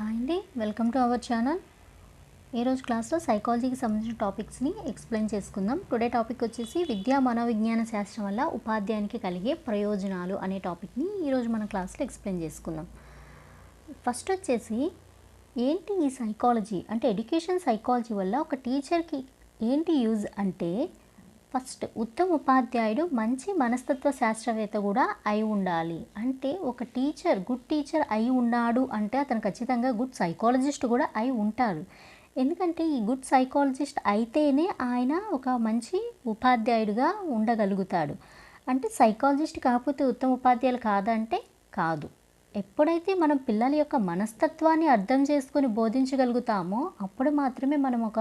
Hi అండి. Welcome to our channel. ఈరోజు క్లాస్లో సైకాలజీకి సంబంధించిన టాపిక్స్ని ఎక్స్ప్లెయిన్ చేసుకుందాం. టుడే టాపిక్ వచ్చేసి విద్యా మనోవిజ్ఞాన శాస్త్రం వల్ల ఉపాధ్యాయునికి కలిగే ప్రయోజనాలు అనే టాపిక్ని ఈరోజు మన క్లాస్లో ఎక్స్ప్లెయిన్ చేసుకుందాం. ఫస్ట్ వచ్చేసి ఏంటి ఈ సైకాలజీ? అంటే ఎడ్యుకేషన్ సైకాలజీ వల్ల ఒక టీచర్కి ఏంటి యూజ్ అంటే ఫస్ట్ ఉత్తమ ఉపాధ్యాయుడు మంచి మనస్తత్వ శాస్త్రవేత్త కూడా అయి ఉండాలి. అంటే ఒక టీచర్ గుడ్ టీచర్ అయి ఉన్నాడు అంటే అతను ఖచ్చితంగా గుడ్ సైకాలజిస్ట్ కూడా అయి ఉంటారు ఎందుకంటే ఈ గుడ్ సైకాలజిస్ట్ అయితేనే ఆయన ఒక మంచి ఉపాధ్యాయుడిగా ఉండగలుగుతాడు. అంటే సైకాలజిస్ట్ కాకపోతే ఉత్తమ ఉపాధ్యాయులు కాదంటే కాదు. ఎప్పుడైతే మనం పిల్లల యొక్క మనస్తత్వాన్ని అర్థం చేసుకొని బోధించగలుగుతామో అప్పుడు మాత్రమే మనం ఒక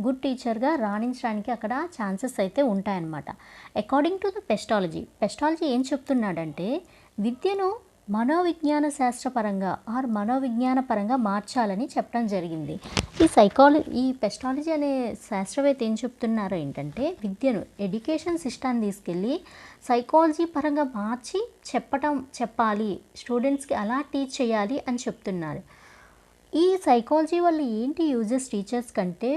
గుడ్ టీచర్గా రాణించడానికి అక్కడ ఛాన్సెస్ అయితే ఉంటాయన్నమాట. According to the Pestalozzi Pestalozzi ఏం చెప్తున్నాడంటే విద్యను మనోవిజ్ఞాన శాస్త్రపరంగా ఆర్ మనోవిజ్ఞాన పరంగా మార్చాలని చెప్పడం జరిగింది. ఈ సైకాలజీ ఈ పెస్టాలజీ అనే శాస్త్రవేత్త ఏం చెప్తున్నారో ఏంటంటే విద్యను ఎడ్యుకేషన్ సిస్టాన్ని తీసుకెళ్ళి సైకాలజీ పరంగా మార్చి చెప్పటం చెప్పాలి స్టూడెంట్స్కి అలా టీచ్ చేయాలి అని చెప్తున్నారు. ఈ సైకాలజీ వల్ల ఏంటి యూజెస్ టీచర్స్ కంటే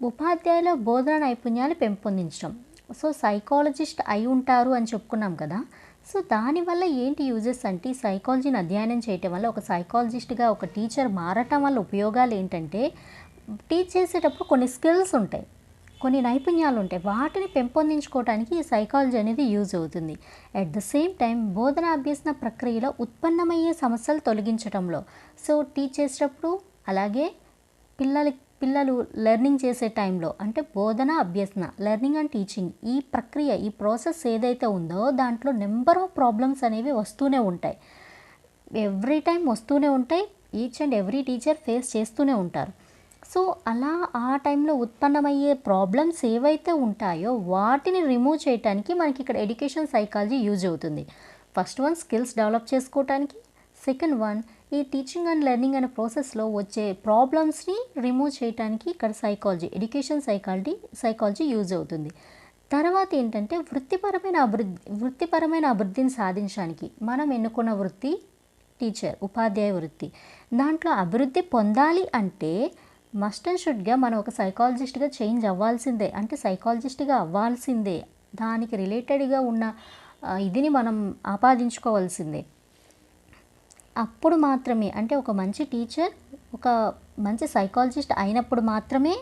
ఉపాధ్యాయుల బోధన నైపుణ్యాలు పెంపొందించడం సో సైకాలజిస్ట్ అయి ఉంటారు అని చెప్పుకున్నాం కదా సో దానివల్ల ఏంటి యూజెస్ అంటే ఈ సైకాలజీని అధ్యయనం చేయటం వల్ల ఒక సైకాలజిస్ట్గా ఒక టీచర్ మారటం వల్ల ఉపయోగాలు ఏంటంటే టీచ్ చేసేటప్పుడు కొన్ని స్కిల్స్ ఉంటాయి కొన్ని నైపుణ్యాలు ఉంటాయి. వాటిని పెంపొందించుకోవడానికి ఈ సైకాలజీ అనేది యూజ్ అవుతుంది. అట్ ద సేమ్ టైం బోధన అభ్యసన ప్రక్రియలో ఉత్పన్నమయ్యే సమస్యలు తొలగించడంలో సో టీచ్ చేసేటప్పుడు అలాగే పిల్లల పిల్లలు లెర్నింగ్ చేసే టైంలో అంటే బోధన అభ్యసన లెర్నింగ్ అండ్ టీచింగ్ ఈ ప్రక్రియ ఈ ప్రాసెస్ ఏదైతే ఉందో దాంట్లో నెంబర్ ఆఫ్ ప్రాబ్లమ్స్ అనేవి వస్తూనే ఉంటాయి. ఎవ్రీ టైం వస్తూనే ఉంటాయి each and every teacher face చేస్తూనే ఉంటారు. సో అలా ఆ టైంలో ఉత్పన్నమయ్యే ప్రాబ్లమ్స్ ఏవైతే ఉంటాయో వాటిని రిమూవ్ చేయడానికి మనకి ఇక్కడ ఎడ్యుకేషన్ సైకాలజీ యూజ్ అవుతుంది. ఫస్ట్ వన్ స్కిల్స్ డెవలప్ చేసుకోవటానికి సెకండ్ వన్ ఈ టీచింగ్ అండ్ లెర్నింగ్ అనే ప్రాసెస్లో వచ్చే ప్రాబ్లమ్స్ని రిమూవ్ చేయడానికి ఇక్కడ psychology education psychology psychology use అవుతుంది. తర్వాత ఏంటంటే వృత్తిపరమైన అభివృద్ధి వృత్తిపరమైన అభివృద్ధిని సాధించడానికి మనం ఎన్నుకున్న వృత్తి? టీచర్ ఉపాధ్యాయ వృత్తి. దాంట్లో అభివృద్ధి పొందాలి అంటే మస్ట్ అండ్ షుడ్గా మనం ఒక సైకాలజిస్ట్గా చేంజ్ అవ్వాల్సిందే. అంటే సైకాలజిస్ట్గా అవ్వాల్సిందే. దానికి రిలేటెడ్గా ఉన్న ఇదిని మనం ఆపాదించుకోవాల్సిందే. అప్పుడు మాత్రమే అంటే ఒక మంచి టీచర్ ఒక మంచి సైకాలజిస్ట్ అయినప్పుడు మాత్రమే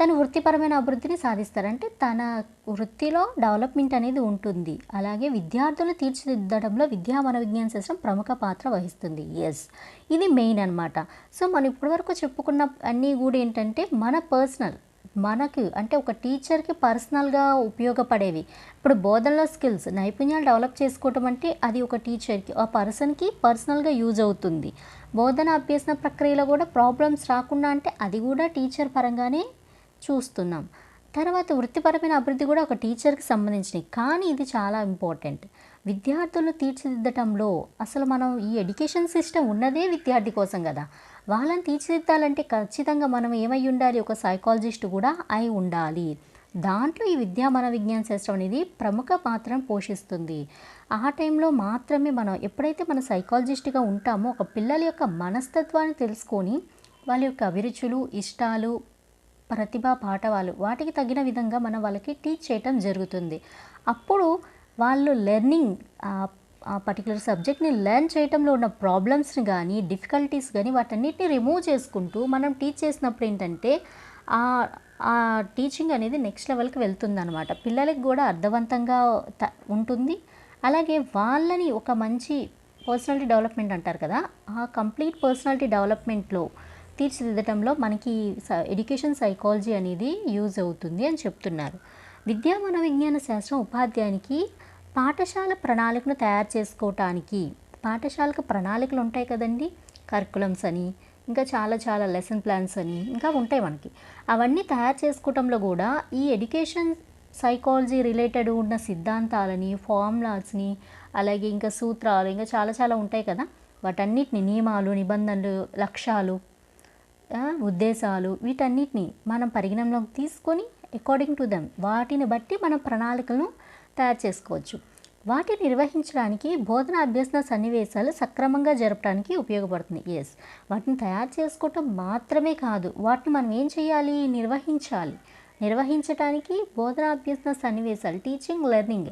తను వృత్తిపరమైన అభివృద్ధిని సాధిస్తారు. అంటే తన వృత్తిలో డెవలప్మెంట్ అనేది ఉంటుంది. అలాగే విద్యార్థులు తీర్చిదిద్దడంలో విద్యా మనోవిజ్ఞాన శాస్త్రం ప్రముఖ పాత్ర వహిస్తుంది. ఎస్ ఇది మెయిన్ అనమాట సో మనం ఇప్పటివరకు చెప్పుకున్న అన్నీ కూడా ఏంటంటే మన పర్సనల్ మనకు అంటే ఒక టీచర్కి పర్సనల్గా ఉపయోగపడేవి. ఇప్పుడు బోధనలో స్కిల్స్ నైపుణ్యాలు డెవలప్ చేసుకోవటం అంటే అది ఒక టీచర్కి ఆ పర్సన్కి పర్సనల్గా యూజ్ అవుతుంది. బోధన అభ్యసన ప్రక్రియలో కూడా ప్రాబ్లమ్స్ రాకుండా అంటే అది కూడా టీచర్ పరంగానే చూస్తున్నాం. తర్వాత వృత్తిపరమైన అభివృద్ధి కూడా ఒక టీచర్కి సంబంధించినవి కానీ ఇది చాలా ఇంపార్టెంట్. విద్యార్థులు తీర్చిదిద్దటంలో అసలు మనం ఈ ఎడ్యుకేషన్ సిస్టమ్ ఉన్నదే విద్యార్థి కోసం కదా. వాళ్ళని తీర్చిదిద్దాలంటే ఖచ్చితంగా మనం ఏమై ఉండాలి? ఒక సైకాలజిస్ట్ కూడా అయి ఉండాలి. దాంట్లో ఈ విద్యా మన విజ్ఞాన శాస్త్రం అనేది ప్రముఖ పాత్రను పోషిస్తుంది. ఆ టైంలో మాత్రమే మనం ఎప్పుడైతే మన సైకాలజిస్ట్గా ఉంటామో ఒక పిల్లల యొక్క మనస్తత్వాన్ని తెలుసుకొని వాళ్ళ యొక్క అభిరుచులు ఇష్టాలు ప్రతిభా పాఠవాలు వాటికి తగిన విధంగా మనం వాళ్ళకి టీచ్ చేయటం జరుగుతుంది. అప్పుడు వాళ్ళు లెర్నింగ్ ఆ పర్టికులర్ సబ్జెక్ట్ని లెర్న్ చేయటంలో ఉన్న ప్రాబ్లమ్స్ని కానీ డిఫికల్టీస్ కానీ వాటన్నిటిని రిమూవ్ చేసుకుంటూ మనం టీచ్ చేసినప్పుడు ఏంటంటే ఆ టీచింగ్ అనేది నెక్స్ట్ లెవెల్కి వెళ్తుందనమాట పిల్లలకి కూడా అర్థవంతంగా త- ఉంటుంది. అలాగే వాళ్ళని ఒక మంచి పర్సనాలిటీ డెవలప్మెంట్ అంటారు కదా ఆ కంప్లీట్ పర్సనాలిటీ డెవలప్మెంట్లో తీర్చిదిద్దటంలో మనకి స- ఎడ్యుకేషన్ సైకాలజీ అనేది యూజ్ అవుతుంది అని చెప్తున్నారు. విద్యా మనోవిజ్ఞాన శాస్త్రం ఉపాధ్యాయునికి పాఠశాల ప్రణాళికను తయారు చేసుకోవటానికి పాఠశాలకు ప్రణాళికలు ఉంటాయి కదండి. కరికులమ్స్ అని ఇంకా చాలా చాలా లెసన్ ప్లాన్స్ అని ఇంకా ఉంటాయి మనకి. అవన్నీ తయారు చేసుకోవటంలో కూడా ఈ ఎడ్యుకేషన్ సైకాలజీ రిలేటెడ్ ఉన్న సిద్ధాంతాలని ఫార్ములాస్ని అలాగే ఇంకా సూత్రాలు ఇంకా చాలా చాలా ఉంటాయి కదా. వాటన్నిటిని నియమాలు నిబంధనలు లక్ష్యాలు ఉద్దేశాలు వీటన్నిటిని మనం పరిగణనలోకి తీసుకొని అకార్డింగ్ టు దెమ్ వాటిని బట్టి మనం ప్రణాళికలను తయారు చేసుకోవచ్చు. వాటిని నిర్వహించడానికి బోధన అభ్యసన సన్నివేశాలు సక్రమంగా జరపడానికి ఉపయోగపడుతుంది. ఎస్ వాటిని తయారు చేసుకోవటం మాత్రమే కాదు వాటిని మనం ఏం చేయాలి? నిర్వహించాలి. నిర్వహించడానికి బోధన అభ్యసన సన్నివేశాలు టీచింగ్ లెర్నింగ్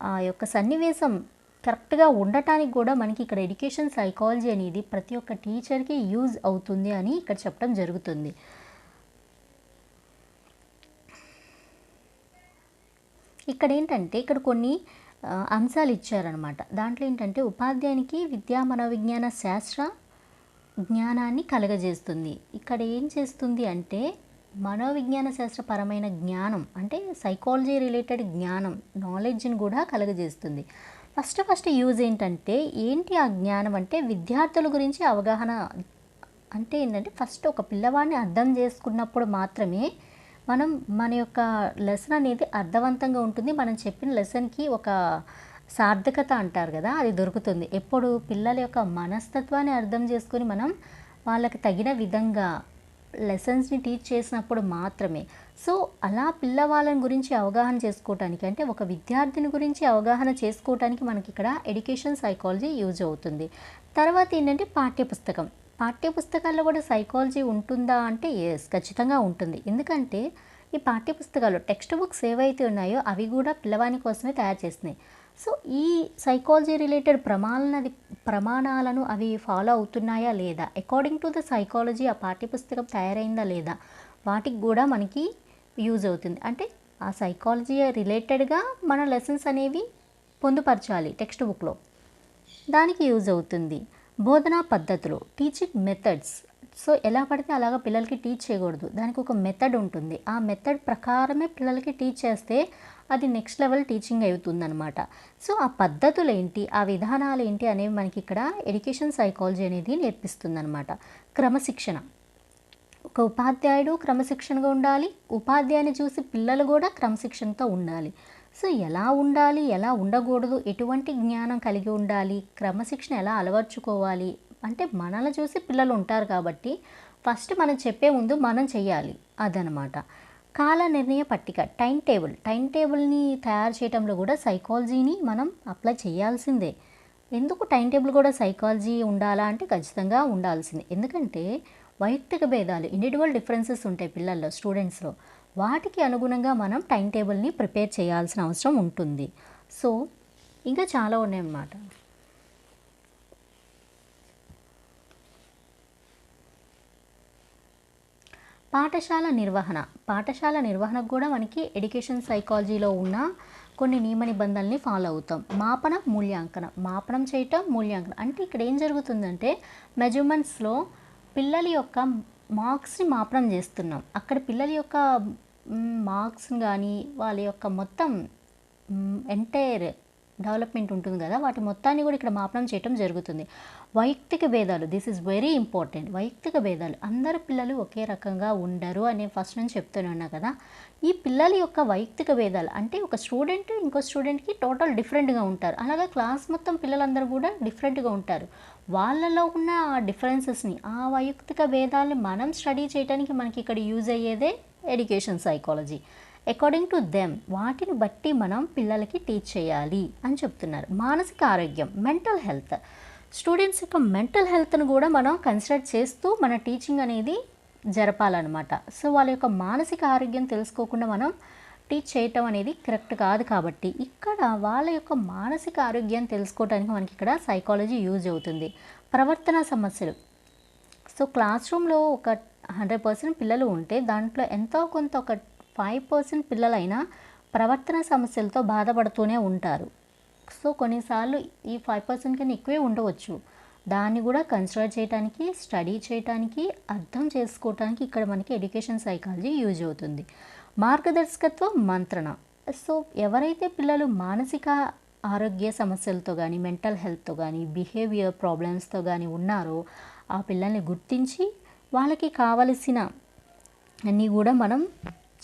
ఆ యొక్క సన్నివేశం కరెక్ట్గా ఉండటానికి కూడా మనకి ఇక్కడ ఎడ్యుకేషన్ సైకాలజీ అనేది ప్రతి ఒక్క టీచర్కి యూజ్ అవుతుంది అని ఇక్కడ చెప్పడం జరుగుతుంది. ఇక్కడ ఏంటంటే ఇక్కడ కొన్ని అంశాలు ఇచ్చారనమాట దాంట్లో ఏంటంటే ఉపాధ్యాయునికి విద్యా మనోవిజ్ఞాన శాస్త్ర జ్ఞానాన్ని కలగజేస్తుంది. ఇక్కడ ఏం చేస్తుంది అంటే మనోవిజ్ఞాన శాస్త్రపరమైన జ్ఞానం అంటే సైకాలజీ రిలేటెడ్ జ్ఞానం నాలెడ్జ్ని కూడా కలగజేస్తుంది. ఫస్ట్ ఫస్ట్ యూజ్ ఏంటంటే ఏంటి ఆ జ్ఞానం అంటే విద్యార్థుల గురించి అవగాహన అంటే ఏంటంటే ఫస్ట్ ఒక పిల్లవాడిని అర్థం చేసుకున్నప్పుడు మాత్రమే మనం మన యొక్క లెసన్ అనేది అర్థవంతంగా ఉంటుంది. మనం చెప్పిన లెసన్కి ఒక సార్థకత అంటారు కదా అది దొరుకుతుంది. ఎప్పుడు పిల్లల యొక్క మనస్తత్వాన్ని అర్థం చేసుకొని మనం వాళ్ళకి తగిన విధంగా లెసన్స్ని టీచ్ చేసినప్పుడు మాత్రమే. సో అలా పిల్లవాళ్ళని గురించి అవగాహన చేసుకోవటానికి అంటే ఒక విద్యార్థిని గురించి అవగాహన చేసుకోవటానికి మనకి ఇక్కడ ఎడ్యుకేషన్ సైకాలజీ యూజ్ అవుతుంది. తర్వాత ఏంటంటే పాఠ్యపుస్తకం. పాఠ్యపుస్తకాల్లో కూడా సైకాలజీ ఉంటుందా అంటే ఎస్ ఖచ్చితంగా ఉంటుంది. ఎందుకంటే ఈ పాఠ్యపుస్తకాలు టెక్స్ట్ బుక్స్ ఏవైతే ఉన్నాయో అవి కూడా పిల్లవాని కోసమే తయారు చేస్తున్నాయి. సో ఈ సైకాలజీ రిలేటెడ్ ప్రమాణాలది ప్రమాణాలను అవి ఫాలో అవుతున్నాయా లేదా? అకార్డింగ్ టు ద సైకాలజీ ఆ పాఠ్యపుస్తకం తయారైందా లేదా? వాటికి కూడా మనకి యూజ్ అవుతుంది. అంటే ఆ సైకాలజీ రిలేటెడ్గా మన లెసన్స్ అనేవి పొందుపరచాలి టెక్స్ట్ బుక్లో. దానికి యూజ్ అవుతుంది. బోధనా పద్ధతులు టీచింగ్ మెథడ్స్ సో ఎలా పడితే అలాగా పిల్లలకి టీచ్ చేయకూడదు. దానికి ఒక మెథడ్ ఉంటుంది. ఆ మెథడ్ ప్రకారమే పిల్లలకి టీచ్ చేస్తే అది నెక్స్ట్ లెవెల్ టీచింగ్ అవుతుందన్నమాట. సో ఆ పద్ధతులు ఏంటి ఆ విధానాలు ఏంటి అనేవి మనకి ఇక్కడ ఎడ్యుకేషన్ సైకాలజీ అనేది నేర్పిస్తుందన్నమాట. క్రమశిక్షణ. ఒక ఉపాధ్యాయుడు క్రమశిక్షణగా ఉండాలి. ఉపాధ్యాయుని చూసి పిల్లలు కూడా క్రమశిక్షణతో ఉండాలి. సో ఎలా ఉండాలి ఎలా ఉండకూడదు ఎటువంటి జ్ఞానం కలిగి ఉండాలి క్రమశిక్షణ ఎలా అలవర్చుకోవాలి అంటే మనల్ని చూసి పిల్లలు ఉంటారు కాబట్టి ఫస్ట్ మనం చెప్పే ముందు మనం చేయాలి అదనమాట. కాల నిర్ణయ పట్టిక టైం టేబుల్. టైం టేబుల్ని తయారు చేయడంలో కూడా సైకాలజీని మనం అప్లై చేయాల్సిందే. ఎందుకు టైం టేబుల్ కూడా సైకాలజీ ఉండాలా అంటే ఖచ్చితంగా ఉండాల్సిందే. ఎందుకంటే వైయక్తిక భేదాలు ఇండివిజువల్ డిఫరెన్సెస్ ఉంటాయి పిల్లల్లో స్టూడెంట్స్లో. వాటికి అనుగుణంగా మనం టైం టేబుల్ని ప్రిపేర్ చేయాల్సిన అవసరం ఉంటుంది. సో ఇంకా చాలా ఉన్నాయన్నమాట. పాఠశాల నిర్వహణ. పాఠశాల నిర్వహణకు కూడా మనకి ఎడ్యుకేషన్ సైకాలజీలో ఉన్న కొన్ని నియమ నిబంధనల్ని ఫాలో అవుతాం. మాపన మూల్యాంకనం. మాపనం చేయటం మూల్యాంకనం. అంటే ఇక్కడ ఏం జరుగుతుందంటే మెజర్మెంట్స్లో పిల్లల యొక్క మార్క్స్ని మాపనం చేస్తున్నాం. అక్కడ పిల్లల యొక్క మార్క్స్ని కానీ వాళ్ళ యొక్క మొత్తం ఎంటైర్ డెవలప్మెంట్ ఉంటుంది కదా వాటి మొత్తాన్ని కూడా ఇక్కడ మాపనం చేయటం జరుగుతుంది. వైయక్తిక భేదాలు దిస్ ఈజ్ వెరీ ఇంపార్టెంట్. వైయక్తిక భేదాలు అందరు పిల్లలు ఒకే రకంగా ఉండరు అని ఫస్ట్ నుంచి చెప్తూనే కదా. ఈ పిల్లల యొక్క వైయక్తిక భేదాలు అంటే ఒక స్టూడెంట్ ఇంకో స్టూడెంట్కి టోటల్ డిఫరెంట్గా ఉంటారు. అలాగే క్లాస్ మొత్తం పిల్లలందరూ కూడా డిఫరెంట్గా ఉంటారు. వాళ్ళలో ఉన్న ఆ డిఫరెన్సెస్ని ఆ వైయక్తిక భేదాలని మనం స్టడీ చేయడానికి మనకి ఇక్కడ use అయ్యేదే education psychology according to them వాటిని బట్టి మనం పిల్లలకి టీచ్ చేయాలి అని చెప్తున్నారు. మానసిక ఆరోగ్యం మెంటల్ హెల్త్ స్టూడెంట్స్ యొక్క మెంటల్ హెల్త్ను కూడా మనం కన్సిడర్ చేస్తూ మన టీచింగ్ అనేది జరపాలన్నమాట. సో వాళ్ళ యొక్క మానసిక ఆరోగ్యం తెలుసుకోకుండా మనం టీచ్ చేయటం అనేది కరెక్ట్ కాదు కాబట్టి ఇక్కడ వాళ్ళ యొక్క మానసిక ఆరోగ్యాన్ని తెలుసుకోవడానికి మనకి ఇక్కడ సైకాలజీ యూజ్ అవుతుంది. ప్రవర్తన సమస్యలు. సో క్లాస్ రూమ్లో ఒక హండ్రెడ్ పర్సెంట్ పిల్లలు ఉంటే దాంట్లో ఎంతో కొంత ఒక ఫైవ్ పర్సెంట్ పిల్లలైనా ప్రవర్తన సమస్యలతో బాధపడుతూనే ఉంటారు. సో కొన్నిసార్లు ఈ ఫైవ్ పర్సెంట్ కన్నా ఎక్కువే ఉండవచ్చు. దాన్ని కూడా కన్సిడర్ చేయడానికి స్టడీ చేయడానికి అర్థం చేసుకోవడానికి ఇక్కడ మనకి ఎడ్యుకేషన్ సైకాలజీ యూజ్ అవుతుంది. మార్గదర్శకత్వం మంత్రణ. సో ఎవరైతే పిల్లలు మానసిక ఆరోగ్య సమస్యలతో కానీ మెంటల్ హెల్త్తో కానీ బిహేవియర్ ప్రాబ్లమ్స్తో కానీ ఉన్నారో ఆ పిల్లల్ని గుర్తించి వాళ్ళకి కావలసిన అన్నీ కూడా మనం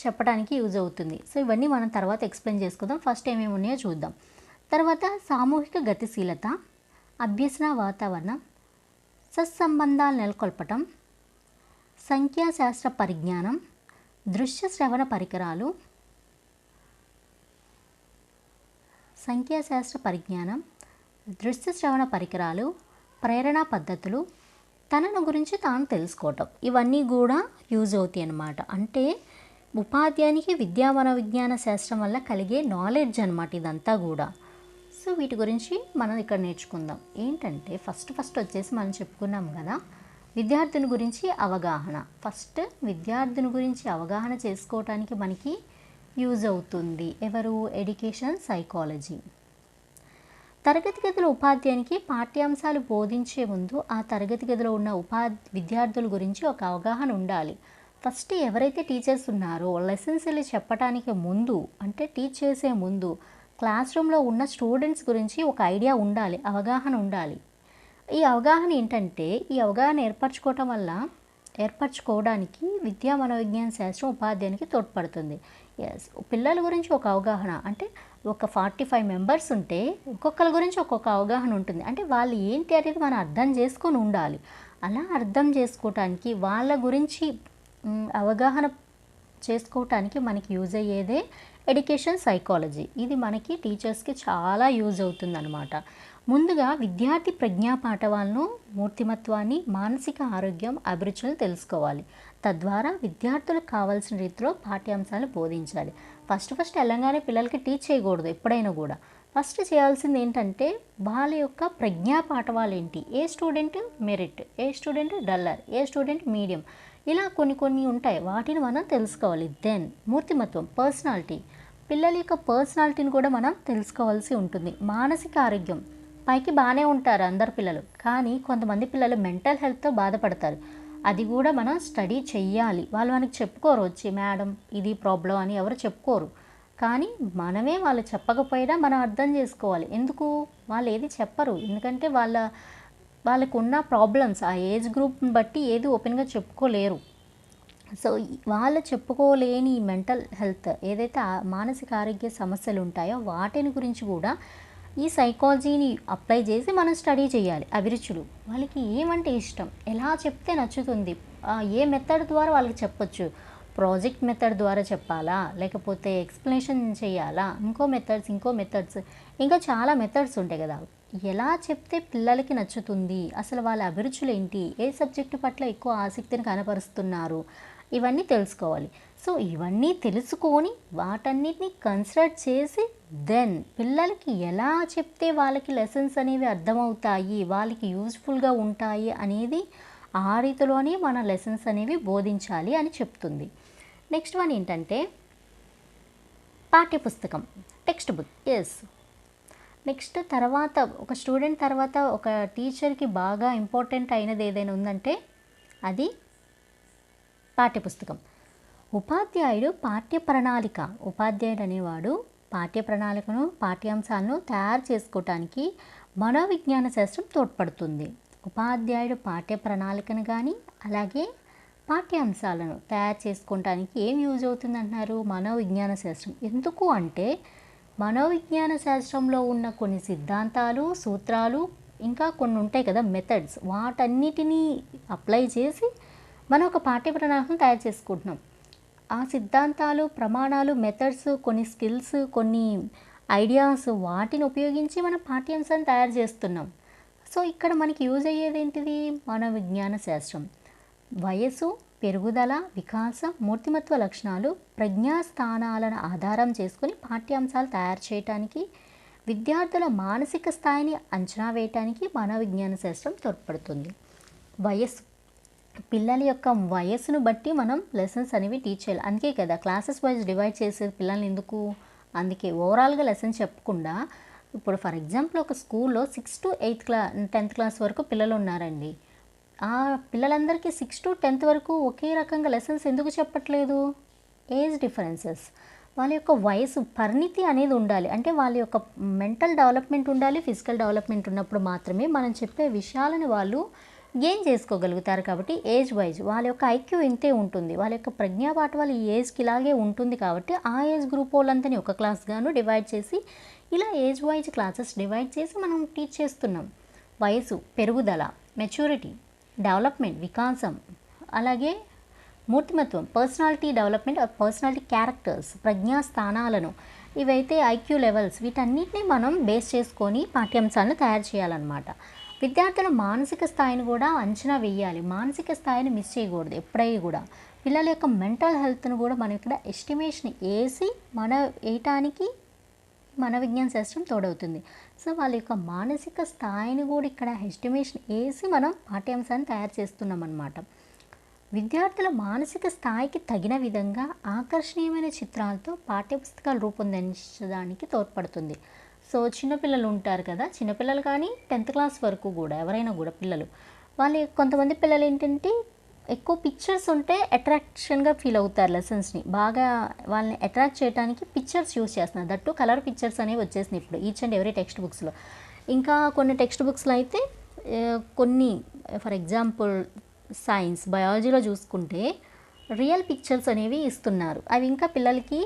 చెప్పడానికి యూజ్ అవుతుంది. సో ఇవన్నీ మనం తర్వాత ఎక్స్ప్లెయిన్ చేసుకుందాం. ఫస్ట్ ఏమేమి ఉన్నాయో చూద్దాం. తర్వాత సామూహిక గతిశీలత అభ్యసన వాతావరణం సత్సంబంధాలు నెలకొల్పటం సంఖ్యాశాస్త్ర పరిజ్ఞానం దృశ్య శ్రవణ పరికరాలు సంఖ్యాశాస్త్ర పరిజ్ఞానం దృశ్య శ్రవణ పరికరాలు ప్రేరణ పద్ధతులు తనను గురించి తాను తెలుసుకోవటం. ఇవన్నీ కూడా యూజ్ అవుతాయి అన్నమాట. అంటే ఉపాధ్యాయునికి విద్యా మనోవిజ్ఞాన శాస్త్రం వల్ల కలిగే నాలెడ్జ్ అనమాట ఇదంతా కూడా. సో వీటి గురించి మనం ఇక్కడ నేర్చుకుందాం. ఏంటంటే ఫస్ట్ ఫస్ట్ వచ్చేసి మనం చెప్పుకున్నాం కదా విద్యార్థుని గురించి అవగాహన. ఫస్ట్ విద్యార్థుని గురించి అవగాహన చేసుకోవటానికి మనకి యూజ్ అవుతుంది. ఎవరు? Education psychology. తరగతి గదిలో ఉపాధ్యాయునికి పాఠ్యాంశాలు బోధించే ముందు ఆ తరగతి గదిలో ఉన్న ఉపా విద్యార్థుల గురించి ఒక అవగాహన ఉండాలి. ఫస్ట్ ఎవరైతే టీచర్స్ ఉన్నారో లెసన్స్ వెళ్ళి చెప్పడానికి ముందు అంటే టీచ్ చేసే ముందు క్లాస్ రూమ్లో ఉన్న స్టూడెంట్స్ గురించి ఒక ఐడియా ఉండాలి అవగాహన ఉండాలి. ఈ అవగాహన ఏంటంటే ఈ అవగాహన ఏర్పరచుకోవటం వల్ల ఏర్పరచుకోవడానికి విద్యా మనోవిజ్ఞాన శాస్త్రం ఉపాధ్యాయునికి తోడ్పడుతుంది. ఎస్ పిల్లల గురించి ఒక అవగాహన అంటే ఒక ఫార్టీ ఫైవ్ మెంబర్స్ ఉంటే ఒక్కొక్కరి గురించి ఒక్కొక్క అవగాహన ఉంటుంది. అంటే వాళ్ళు ఏంటి అనేది మనం అర్థం చేసుకొని ఉండాలి. అలా అర్థం చేసుకోవటానికి వాళ్ళ గురించి అవగాహన చేసుకోవటానికి మనకి యూజ్ అయ్యేదే ఎడ్యుకేషన్ సైకాలజీ. ఇది మనకి టీచర్స్కి చాలా యూజ్ అవుతుందన్నమాట. ముందుగా విద్యార్థి ప్రజ్ఞా పాఠవాలను మూర్తిమత్వాన్ని మానసిక ఆరోగ్యం అభిరుచులను తెలుసుకోవాలి. తద్వారా విద్యార్థులకు కావాల్సిన రీతిలో పాఠ్యాంశాలు బోధించాలి. ఫస్ట్ ఫస్ట్ వెళ్ళంగానే పిల్లలకి టీచ్ చేయకూడదు ఎప్పుడైనా కూడా. ఫస్ట్ చేయాల్సింది ఏంటంటే వాళ్ళ యొక్క ప్రజ్ఞా పాఠవాలు ఏంటి? ఏ స్టూడెంట్ మెరిట్ ఏ స్టూడెంట్ డల్లర్ ఏ స్టూడెంట్ మీడియం? ఇలా కొన్ని కొన్ని ఉంటాయి. వాటిని మనం తెలుసుకోవాలి. దెన్ మూర్తిమత్వం పర్సనాలిటీ. పిల్లల యొక్క పర్సనాలిటీని కూడా మనం తెలుసుకోవాల్సి ఉంటుంది. మానసిక ఆరోగ్యం. పైకి బాగానే ఉంటారు అందరు పిల్లలు. కానీ కొంతమంది పిల్లలు మెంటల్ హెల్త్తో బాధపడతారు. అది కూడా మనం స్టడీ చెయ్యాలి. వాళ్ళు మనకి చెప్పుకోరు వచ్చి మేడం ఇది ప్రాబ్లం అని ఎవరు చెప్పుకోరు. కానీ మనమే వాళ్ళు చెప్పకపోయినా మనం అర్థం చేసుకోవాలి. ఎందుకు? వాళ్ళు ఏది చెప్పరు. ఎందుకంటే వాళ్ళ వాళ్ళకు ఉన్న ప్రాబ్లమ్స్ ఆ ఏజ్ గ్రూప్ని బట్టి ఏది ఓపెన్గా చెప్పుకోలేరు. సో వాళ్ళు చెప్పుకోలేని మెంటల్ హెల్త్ ఏదైతే మానసిక ఆరోగ్య సమస్యలు ఉంటాయో వాటిని గురించి కూడా ఈ సైకాలజీని అప్లై చేసి మనం స్టడీ చేయాలి. అభిరుచులు. వాళ్ళకి ఏమంటే ఇష్టం? ఎలా చెప్తే నచ్చుతుంది? ఏ మెథడ్ ద్వారా వాళ్ళకి చెప్పొచ్చు? ప్రాజెక్ట్ మెథడ్ ద్వారా చెప్పాలా? లేకపోతే ఎక్స్ప్లెనేషన్ చేయాలా? ఇంకో మెథడ్స్ ఇంకో మెథడ్స్ ఇంకా చాలా మెథడ్స్ ఉంటాయి కదా. ఎలా చెప్తే పిల్లలకి నచ్చుతుంది? అసలు వాళ్ళ అభిరుచులు ఏంటి? ఏ సబ్జెక్టు పట్ల ఎక్కువ ఆసక్తిని కనపరుస్తున్నారు? ఇవన్నీ తెలుసుకోవాలి. సో ఇవన్నీ తెలుసుకొని వాటన్నిటిని కన్సిడర్ చేసి దెన్ పిల్లలకి ఎలా చెప్తే వాళ్ళకి లెసన్స్ అనేవి అర్థమవుతాయి వాళ్ళకి యూస్ఫుల్గా ఉంటాయి అనేది ఆ రీతిలోనే మన లెసన్స్ అనేవి బోధించాలి అని చెప్తుంది. నెక్స్ట్ వన్ ఏంటంటే పాఠ్యపుస్తకం టెక్స్ట్ బుక్ ఎస్ నెక్స్ట్ తర్వాత ఒక స్టూడెంట్ తర్వాత ఒక టీచర్కి బాగా ఇంపార్టెంట్ అయినది ఏదైనా ఉందంటే అది పాఠ్యపుస్తకం. ఉపాధ్యాయుడు పాఠ్య ప్రణాళిక ఉపాధ్యాయుడు అనేవాడు పాఠ్య ప్రణాళికను పాఠ్యాంశాలను తయారు చేసుకోవటానికి మనోవిజ్ఞాన శాస్త్రం తోడ్పడుతుంది. ఉపాధ్యాయుడు పాఠ్య ప్రణాళికను కానీ అలాగే పాఠ్యాంశాలను తయారు చేసుకోవటానికి ఏం యూజ్ అవుతుందంటున్నారు? మనోవిజ్ఞాన శాస్త్రం. ఎందుకు అంటే మనోవిజ్ఞాన శాస్త్రంలో ఉన్న కొన్ని సిద్ధాంతాలు సూత్రాలు ఇంకా కొన్ని ఉంటాయి కదా మెథడ్స్ వాటన్నిటినీ అప్లై చేసి మనం ఒక పాఠ్య ప్రణాళికను తయారు చేసుకుంటున్నాం. ఆ సిద్ధాంతాలు ప్రమాణాలు మెథడ్స్ కొన్ని స్కిల్స్ కొన్ని ఐడియాస్ వాటిని ఉపయోగించి మనం పాఠ్యాంశాన్ని తయారు చేస్తున్నాం. సో ఇక్కడ మనకి యూజ్ అయ్యేది ఏంటిది? మన విజ్ఞాన శాస్త్రం. వయస్సు పెరుగుదల వికాసం మూర్తిమత్వ లక్షణాలు ప్రజ్ఞా స్థానాలను ఆధారం చేసుకొని పాఠ్యాంశాలు తయారు చేయడానికి విద్యార్థుల మానసిక స్థాయిని అంచనా వేయటానికి మన విజ్ఞాన శాస్త్రం తోడ్పడుతుంది. వయస్సు పిల్లల యొక్క వయస్సును బట్టి మనం లెసన్స్ అనేవి టీచ్ చేయాలి. అందుకే కదా క్లాసెస్ వైజ్ డివైడ్ చేసేది పిల్లల్ని ఎందుకు? అందుకే ఓవరాల్గా లెసన్ చెప్పకుండా ఇప్పుడు ఫర్ ఎగ్జాంపుల్ ఒక స్కూల్లో six to eighth class tenth class వరకు పిల్లలు ఉన్నారండి. ఆ పిల్లలందరికీ సిక్స్ టు టెన్త్ వరకు ఒకే రకంగా లెసన్స్ ఎందుకు చెప్పట్లేదు? ఏజ్ డిఫరెన్సెస్ వాళ్ళ యొక్క వయసు పరిణితి అనేది ఉండాలి. అంటే వాళ్ళ యొక్క మెంటల్ డెవలప్మెంట్ ఉండాలి ఫిజికల్ డెవలప్మెంట్ ఉన్నప్పుడు మాత్రమే మనం చెప్పే విషయాలను వాళ్ళు గెయిన్ చేసుకోగలుగుతారు కాబట్టి ఏజ్ వైజ్ వాళ్ళ యొక్క ఐక్యూ ఇంతే ఉంటుంది. వాళ్ళ యొక్క ప్రజ్ఞాపాఠ వాళ్ళ ఈ ఏజ్కి ఇలాగే ఉంటుంది కాబట్టి ఆ ఏజ్ గ్రూప్ వాళ్ళంతని ఒక క్లాస్గాను డివైడ్ చేసి ఇలా ఏజ్ వైజ్ క్లాసెస్ డివైడ్ చేసి మనం టీచ్ చేస్తున్నాం. వయసు పెరుగుదల మెచ్యూరిటీ డెవలప్మెంట్ వికాసం అలాగే మూర్తిమత్వం పర్సనాలిటీ డెవలప్మెంట్ పర్సనాలిటీ క్యారెక్టర్స్ ప్రజ్ఞా స్థానాలను ఇవైతే ఐక్యూ లెవెల్స్ వీటన్నిటిని మనం బేస్ చేసుకొని పాఠ్యాంశాలను తయారు చేయాలన్నమాట. విద్యార్థుల మానసిక స్థాయిని కూడా అంచనా వేయాలి. మానసిక స్థాయిని మిస్ చేయకూడదు ఎప్పుడై కూడా. పిల్లల యొక్క మెంటల్ హెల్త్ను కూడా మనం ఇక్కడ ఎస్టిమేషన్ వేసి మన వేయటానికి మన విజ్ఞాన శాస్త్రం తోడవుతుంది. సో వాళ్ళ యొక్క మానసిక స్థాయిని కూడా ఇక్కడ ఎస్టిమేషన్ వేసి మనం పాఠ్యాంశాన్ని తయారు చేస్తున్నాం అన్నమాట విద్యార్థుల మానసిక స్థాయికి తగిన విధంగా ఆకర్షణీయమైన చిత్రాలతో పాఠ్యపుస్తకాలు రూపొందించడానికి తోడ్పడుతుంది. సో చిన్నపిల్లలు ఉంటారు కదా చిన్నపిల్లలు కానీ టెన్త్ క్లాస్ వరకు కూడా ఎవరైనా కూడా పిల్లలు. వాళ్ళు కొంతమంది పిల్లలు ఏంటంటే ఎక్కువ పిక్చర్స్ ఉంటే అట్రాక్షన్గా ఫీల్ అవుతారు లెసన్స్ని బాగా వాళ్ళని అట్రాక్ట్ చేయడానికి పిక్చర్స్ యూస్ చేస్తున్నారు. దట్టు కలర్ పిక్చర్స్ అనేవి వచ్చేసినాయి ఇప్పుడు ఈచ్ అండ్ ఎవరీ టెక్స్ట్ బుక్స్లో ఇంకా కొన్ని టెక్స్ట్ బుక్స్లో అయితే కొన్ని ఫర్ ఎగ్జాంపుల్ సైన్స్ బయాలజీలో చూసుకుంటే రియల్ పిక్చర్స్ అనేవి ఇస్తున్నారు. అవి ఇంకా పిల్లలకి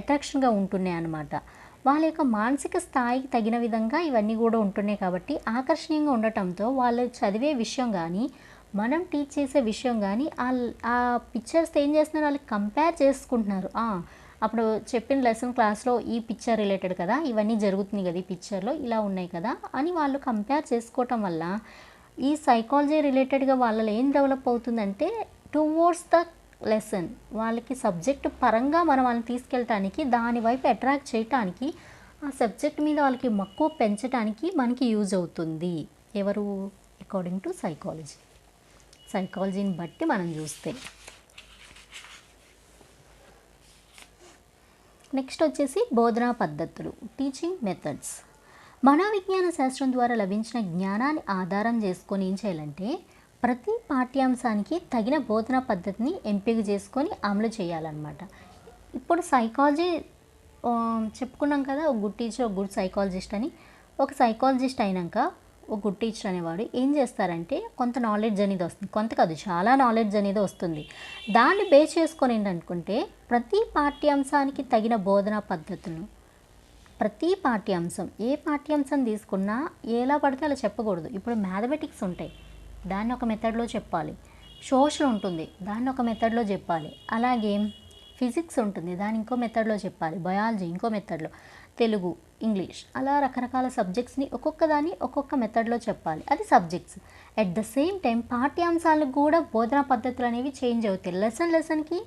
అట్రాక్షన్గా ఉంటున్నాయి అన్నమాట. వాళ్ళ యొక్క మానసిక స్థాయికి తగిన విధంగా ఇవన్నీ కూడా ఉంటున్నాయి కాబట్టి ఆకర్షణీయంగా ఉండటంతో వాళ్ళు చదివే విషయం కానీ మనం టీచ్ చేసే విషయం కానీ ఆ పిక్చర్స్ ఏం చేస్తున్నారు? వాళ్ళు కంపేర్ చేసుకుంటున్నారు. అప్పుడు చెప్పిన లెసన్ క్లాస్లో ఈ పిక్చర్ రిలేటెడ్ కదా ఇవన్నీ జరుగుతున్నాయి కదా ఈ పిక్చర్లో ఇలా ఉన్నాయి కదా అని వాళ్ళు కంపేర్ చేసుకోవటం వల్ల ఈ సైకాలజీ రిలేటెడ్గా వాళ్ళలో ఏం డెవలప్ అవుతుందంటే టువర్డ్స్ ద లెసన్ వాళ్ళకి సబ్జెక్ట్ పరంగా మనం వాళ్ళని తీసుకెళ్ళటానికి దాని వైపు అట్రాక్ట్ చేయటానికి ఆ సబ్జెక్ట్ మీద వాళ్ళకి మక్కువ పెంచడానికి మనకి యూజ్ అవుతుంది. ఎవరు? అకార్డింగ్ టు సైకాలజీ సైకాలజీని బట్టి మనం చూస్తే. నెక్స్ట్ వచ్చేసి బోధనా పద్ధతులు టీచింగ్ మెథడ్స్ మనోవిజ్ఞాన శాస్త్రం ద్వారా లభించిన జ్ఞానాన్ని ఆధారం చేసుకొని ఏం చేయాలంటే ప్రతి పాఠ్యాంశానికి తగిన బోధనా పద్ధతిని ఎంపిక చేసుకొని అమలు చేయాలన్నమాట. ఇప్పుడు సైకాలజీ చెప్పుకున్నాం కదా ఒక గుడ్ టీచర్ ఒక గుడ్ సైకాలజిస్ట్ అని. ఒక సైకాలజిస్ట్ అయినాక ఒక గుడ్ టీచర్ అనేవాడు ఏం చేస్తారంటే కొంత నాలెడ్జ్ అనేది వస్తుంది. కొంత కాదు చాలా నాలెడ్జ్ అనేది వస్తుంది. దాన్ని బేస్ చేసుకొని ఏంటనుకుంటే ప్రతి పాఠ్యాంశానికి తగిన బోధనా పద్ధతులను ప్రతి పాఠ్యాంశం ఏ పాఠ్యాంశం తీసుకున్నా ఎలా పడితే అలా చెప్పకూడదు. ఇప్పుడు మ్యాథమెటిక్స్ ఉంటాయి. దాన్ని ఒక మెథడ్లో చెప్పాలి. సోషల్ ఉంటుంది దాన్ని ఒక మెథడ్లో చెప్పాలి. అలాగే ఫిజిక్స్ ఉంటుంది దాన్ని ఇంకో మెథడ్లో చెప్పాలి. బయాలజీ ఇంకో మెథడ్లో. తెలుగు ఇంగ్లీష్ అలా రకరకాల సబ్జెక్ట్స్ని ఒక్కొక్క దాన్ని ఒక్కొక్క మెథడ్లో చెప్పాలి. అది subjects. At the same time పాఠ్యాంశాలకు కూడా బోధనా పద్ధతులు అనేవి చేంజ్ అవుతాయి. లెసన్ లెసన్కి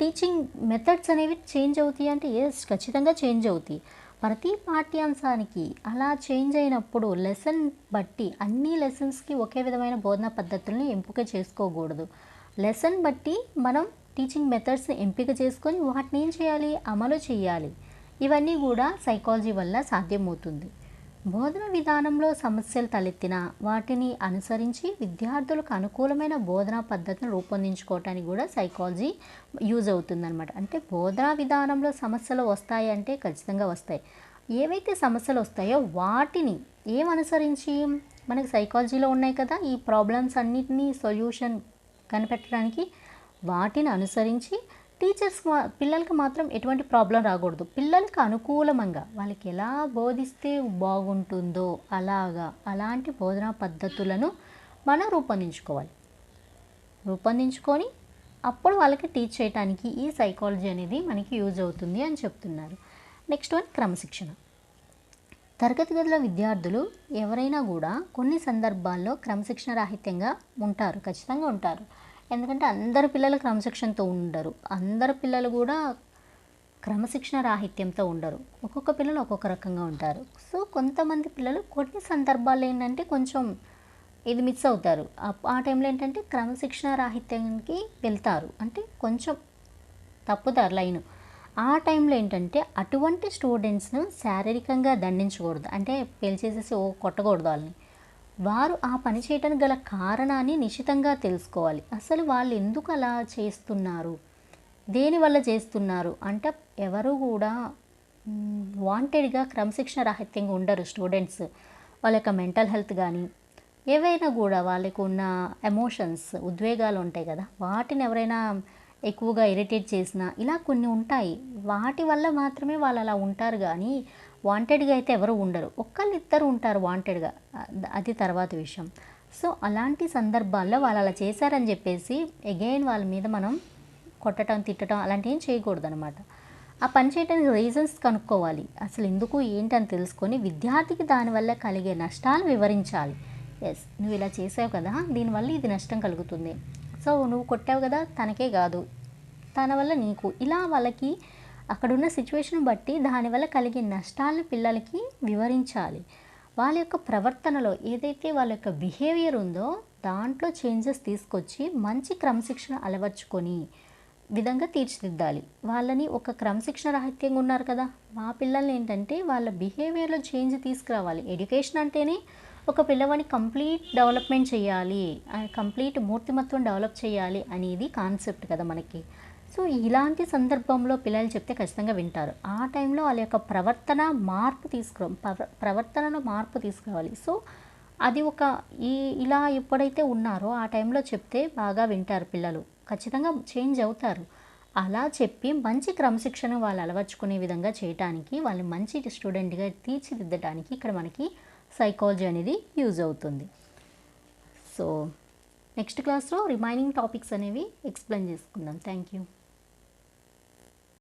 టీచింగ్ మెథడ్స్ అనేవి చేంజ్ అవుతాయి అంటే ఎస్ ఖచ్చితంగా చేంజ్ అవుతాయి. ప్రతి పాఠ్యాంశానికి అలా చేంజ్ అయినప్పుడు లెసన్ బట్టి అన్ని లెసన్స్కి ఒకే విధమైన బోధనా పద్ధతుల్ని ఎంపిక చేసుకోకూడదు. లెసన్ బట్టి మనం టీచింగ్ మెథడ్స్ని ఎంపిక చేసుకొని వాటిని ఏం చేయాలి? అమలు చేయాలి. ఇవన్నీ కూడా సైకాలజీ వల్ల సాధ్యమవుతుంది. బోధన విధానంలో సమస్యలు తలెత్తిన వాటిని అనుసరించి విద్యార్థులకు అనుకూలమైన బోధనా పద్ధతిని రూపొందించుకోవటానికి కూడా సైకాలజీ యూజ్ అవుతుందన్నమాట. అంటే బోధనా విధానంలో సమస్యలు వస్తాయి అంటే ఖచ్చితంగా వస్తాయి. ఏవైతే సమస్యలు వస్తాయో వాటిని ఏం అనుసరించి మనకి సైకాలజీలో ఉన్నాయి కదా ఈ ప్రాబ్లమ్స్ అన్నిటినీ సొల్యూషన్ కనిపెట్టడానికి వాటిని అనుసరించి టీచర్స్ మా- పిల్లలకి మాత్రం ఎటువంటి ప్రాబ్లం రాకూడదు. పిల్లలకి అనుకూలంగా వాళ్ళకి ఎలా బోధిస్తే బాగుంటుందో అలాగా అలాంటి బోధనా పద్ధతులను మనం రూపొందించుకోవాలి. రూపొందించుకొని అప్పుడు వాళ్ళకి టీచ్ చేయడానికి ఈ సైకాలజీ అనేది మనకి యూజ్ అవుతుంది అని చెప్తున్నారు. నెక్స్ట్ వన్ క్రమశిక్షణ. తరగతి గదిలో విద్యార్థులు ఎవరైనా కూడా కొన్ని సందర్భాల్లో క్రమశిక్షణ రాహిత్యంగా ఉంటారు ఖచ్చితంగా ఉంటారు. ఎందుకంటే అందరు పిల్లలు క్రమశిక్షణతో ఉండరు. అందరు పిల్లలు కూడా క్రమశిక్షణ రాహిత్యంతో ఉండరు. ఒక్కొక్క పిల్లలు ఒక్కొక్క రకంగా ఉంటారు. సో కొంతమంది పిల్లలు కొన్ని సందర్భాల్లో ఏంటంటే కొంచెం ఇది మిస్ అవుతారు. ఆ- ఆ టైంలో ఏంటంటే క్రమశిక్షణ రాహిత్యానికి వెళ్తారు. అంటే కొంచెం తప్పుతారు లైన్. ఆ టైంలో ఏంటంటే అటువంటి స్టూడెంట్స్ను శారీరకంగా దండించకూడదు. అంటే పేల్చేసేసి ఓ కొట్టకూడదు వాళ్ళని. వారు ఆ పని చేయటానికి గల కారణాన్ని నిశితంగా తెలుసుకోవాలి. అసలు వాళ్ళు ఎందుకు అలా చేస్తున్నారు? దేనివల్ల చేస్తున్నారు? అంటే ఎవరు కూడా వాంటెడ్గా క్రమశిక్షణ రాహిత్యంగా ఉండరు స్టూడెంట్స్. వాళ్ళ యొక్క మెంటల్ హెల్త్ కానీ ఏవైనా కూడా వాళ్ళకు ఉన్న ఎమోషన్స్ ఉద్వేగాలు ఉంటాయి కదా. వాటిని ఎవరైనా ఎక్కువగా ఇరిటేట్ చేసినా ఇలా కొన్ని ఉంటాయి. వాటి వల్ల మాత్రమే వాళ్ళు అలా ఉంటారు కానీ వాంటెడ్గా అయితే ఎవరు ఉండరు. ఒక్కళ్ళు ఇద్దరు ఉంటారు వాంటెడ్గా అది తర్వాత విషయం. సో అలాంటి సందర్భాల్లో వాళ్ళు అలా చేశారని చెప్పేసి అగైన్ వాళ్ళ మీద మనం కొట్టడం తిట్టడం అలాంటివి ఏం చేయకూడదు అనమాట ఆ పని చేయడానికి రీజన్స్ కనుక్కోవాలి. అసలు ఎందుకు ఏంటని తెలుసుకొని విద్యార్థికి దానివల్ల కలిగే నష్టాలు వివరించాలి. ఎస్ నువ్వు ఇలా చేసావు కదా దీనివల్ల ఇది నష్టం కలుగుతుంది. సో నువ్వు కొట్టావు కదా తనకే కాదు. తన వల్ల నీకు. ఇలా వాళ్ళకి అక్కడున్న సిచ్యువేషన్ బట్టి దానివల్ల కలిగే నష్టాలను పిల్లలకి వివరించాలి. వాళ్ళ యొక్క ప్రవర్తనలో ఏదైతే వాళ్ళ యొక్క బిహేవియర్ ఉందో దాంట్లో చేంజెస్ తీసుకొచ్చి మంచి క్రమశిక్షణ అలవర్చుకొని విధంగా తీర్చిదిద్దాలి. వాళ్ళని ఒక క్రమశిక్షణ రాహిత్యంగా ఉన్నారు కదా. మా పిల్లల్ని ఏంటంటే వాళ్ళ బిహేవియర్లో చేంజ్ తీసుకురావాలి. ఎడ్యుకేషన్ అంటేనే ఒక పిల్లవాడిని కంప్లీట్ డెవలప్మెంట్ చేయాలి కంప్లీట్ మూర్తిమత్వం డెవలప్ చేయాలి అనేది కాన్సెప్ట్ కదా మనకి. సో ఇలాంటి సందర్భంలో పిల్లలు చెప్తే ఖచ్చితంగా వింటారు. ఆ టైంలో వాళ్ళ యొక్క ప్రవర్తన మార్పు తీసుకురా ప్రవర్తనలో మార్పు తీసుకురావాలి సో అది ఒక ఈ ఇలా ఎప్పుడైతే ఉన్నారో ఆ టైంలో చెప్తే బాగా వింటారు పిల్లలు. ఖచ్చితంగా చేంజ్ అవుతారు. అలా చెప్పి మంచి క్రమశిక్షణ వాళ్ళు అలవర్చుకునే విధంగా చేయటానికి వాళ్ళని మంచి స్టూడెంట్గా తీర్చిదిద్దడానికి ఇక్కడ మనకి సైకాలజీ అనేది యూజ్ అవుతుంది. సో నెక్స్ట్ క్లాస్లో రిమైనింగ్ టాపిక్స్ అనేవి ఎక్స్ప్లెయిన్ చేసుకుందాం. Thank you.